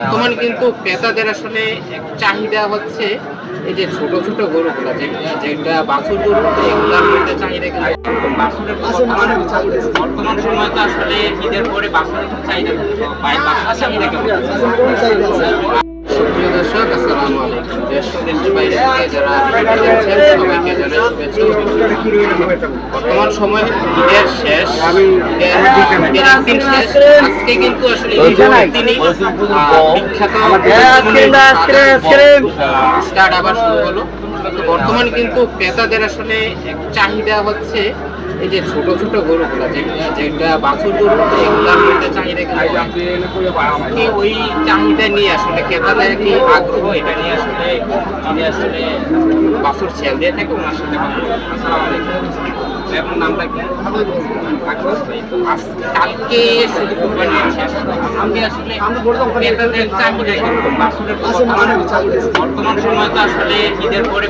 বর্তমান কিন্তু ক্রেতাদের আসলে চাহিদা হচ্ছে এই যে ছোট ছোট গরুগুলো যেটা যেটা বাছুর গরু এগুলোর মধ্যে চাহিদা বাছুরের বর্তমান সময় তো আসলে ঈদের পরে বাছুরের চাহিদা চাহিদা যারা সবাইকে জানাই শুভেচ্ছা বর্তমান সময় ঈদের শেষ ঈদের ঈদের একদিন শেষ। আজকে কিন্তু আসলে বিখ্যাত স্টার্ট আবার শুরু হলো। তো বর্তমানে কিন্তু ক্রেতাদের আসলে চাহিদা হচ্ছে এই যে ছোট ছোট গরুগুলো যেটা বাছুর গরু কিন্তু ওই চাহিদা নিয়ে আসলে ক্রেতাদের কি আগ্রহ? এটা নিয়ে আসলে যিনি আসলে বাছুর ছেল দিয়ে থাকে ওনার সাথে আজ- কালকে আজকে আসলে বর্তমান সময় তো আসলে ঈদের পরে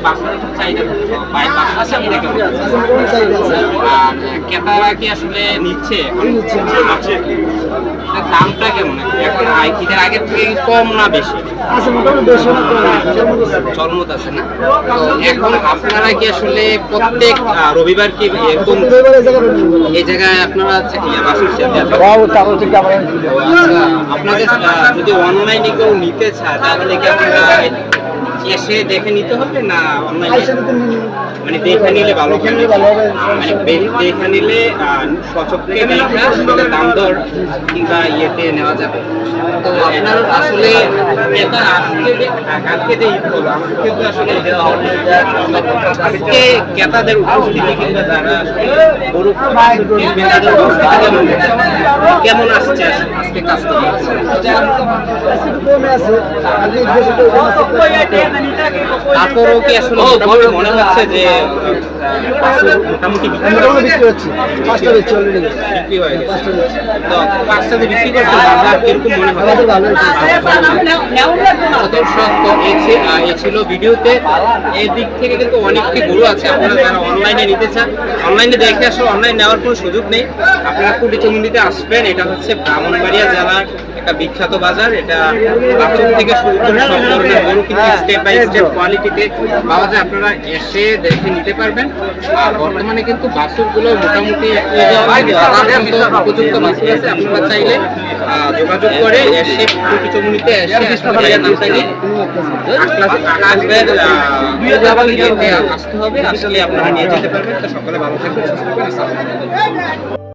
ক্রেতারা কি আসলে নিচ্ছে দামটা কেমন এখন আপনারা কি আসলে প্রত্যেক রবিবার কি এই জায়গায় আপনারা আপনাদের যদি অনলাইনে কেউ নিতে চায়, তাহলে কি আপনারা এসে দেখে নিতে হবে না অনলাইনে মানে দেখে নিলে ভালো হবে। মানে দেখে নিলে সচক্ষে আসলে দাম দর কিংবা ইয়েতে নেওয়া যাবে। তো আপনার আসলে এটা আজকে যে- কালকে যে ঈদ হলো আজকে তো আসলে আজকে ক্রেতাদের উপস্থিতি কিংবা যারা গরু কিনবে উপস্থিতি কেমন? কেমন আসছে আজকে কাস্টমার তারপরেও কি আসলে মোটামুটি মনে হচ্ছে যে আহ, বাছুর মোটামুটি বিক্রি বিক্রি হয়ে গেছে। তো পাঁচটাতে বিক্রি করছে বাজার কীরকম মনে হয় দর্শক তো এই ছি- আহ, এই ছিল ভিডিওতে। এই দিক থেকে কিন্তু অনেকটি গরু আছে আপনারা যারা অনলাইনে নিতে চান অনলাইনে দেখে আসলে অনলাইন নেওয়ার কোনো সুযোগ নেই। আপনারা কুটিচমন্ডিতে আসবেন এটা হচ্ছে ব্রাহ্মণবাড়িয়া জেলার একটা বিখ্যাত বাজার। এটা থেকে শুরু করে সব ধরনের গরু কিন্তু স্টেপ বাই স্টেপ কোয়ালিটিতে পাওয়া যায় আপনারা এসে দেখে নিতে পারবেন। আর বর্তমানে কিন্তু বাছুরগুলো মোটামুটি অত্যন্ত উপযুক্ত বাছুর আছে আপনারা চাইলে যোগাযোগ করে এসে কুটিচমন্ডিতে এসে আসতে হবে আসলে আপনারা নিয়ে যেতে পারবেন তো সকলে ভালো থাকবেন